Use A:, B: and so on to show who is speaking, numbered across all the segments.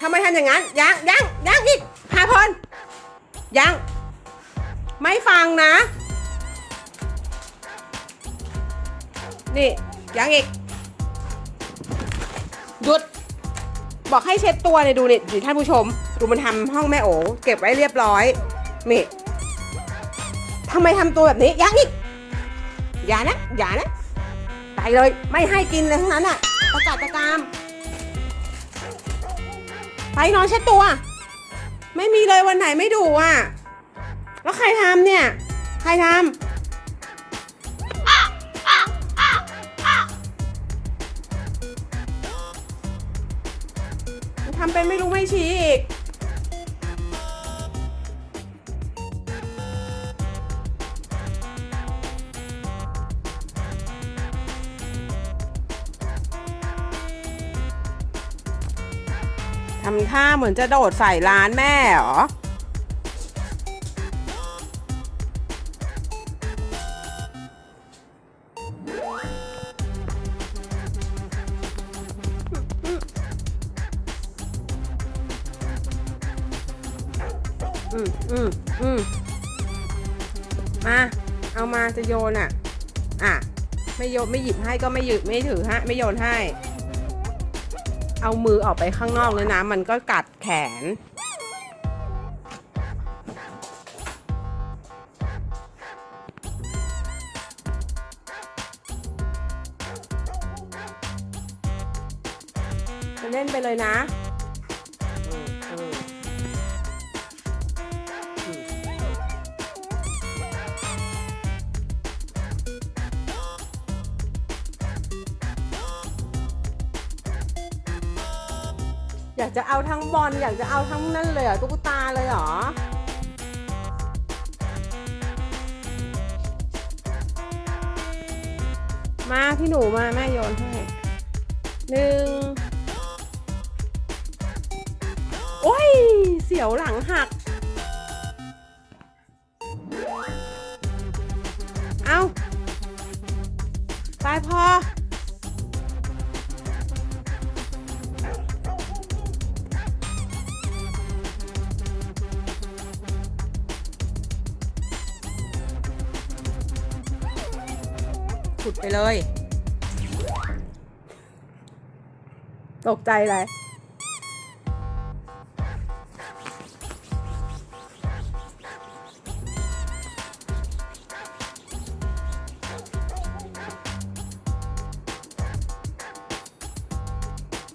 A: ทำไมทำอย่างนั้น ยังยังยังอีกพาพลยัง ไม่ฟังนะ นี่ยังอีก หยุด บอกให้เช็ดตัวเนี่ยดูนี่ดิท่านผู้ชม ดูมันทำห้องแม่โอเก็บไว้เรียบร้อย นี่ทำไมทำตัวแบบนี้ ยังอีก อย่านะ อย่านะ ไปเลย ไม่ให้กินเลยทั้งนั้นอะประกาศตะกราม ไปนอนเช็ดตัว ไม่มีเลยวันไหนไม่ดูอะ แล้วใครทำเนี่ย ใครทำทำเป็นไม่รู้ไม่ชี้อีก ทำท่าเหมือนจะโดดใส่ร้านแม่เหรอ อืมอืมอืมมา เอามาจะโยนอะ อะ ไม่โยนไม่หยิบให้ก็ไม่หยิบไม่ถือฮะ ไม่โยนให้ เอามือออกไปข้างนอกเลยนะ มันก็กัดแขน เล่นไปเลยนะ อยากจะเอาทั้งบอลอยากจะเอาทั้งนั่นเลยเหรอตุ๊กตาเลยเหรอมาพี่หนูมาแม่โยนให้หนึ่งโอ้ย เสียวหลังหัก เอาตายพอ ขุดไปเลย ตกใจเลย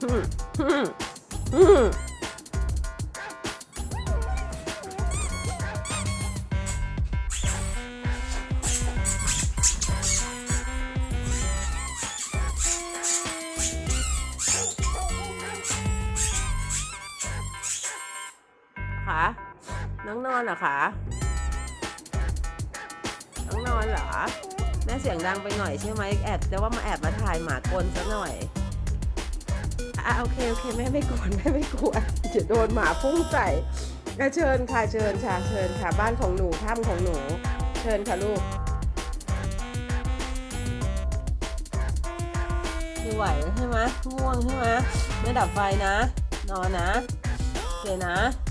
A: อืมอื น้องนอนเหรอคะ น้องนอนเหรอ แม่เสียงดังไปหน่อยใช่ไหมแอบจะว่ามาแอบมาถ่ายหมากลซะหน่อย อะโอเคโอเคแม่ไม่กวนแม่ไม่กวนเดี๋ยวโดนหมาพุ่งใส่อะเชิญค่ะเชิญค่ะเชิญค่ะบ้านของหนูถ้ำของหนู เชิญค่ะลูกม่ไหวใช่ไหมง่วงใช่ไหมไม่ดับไฟนะ นอนนะ โอเคนะ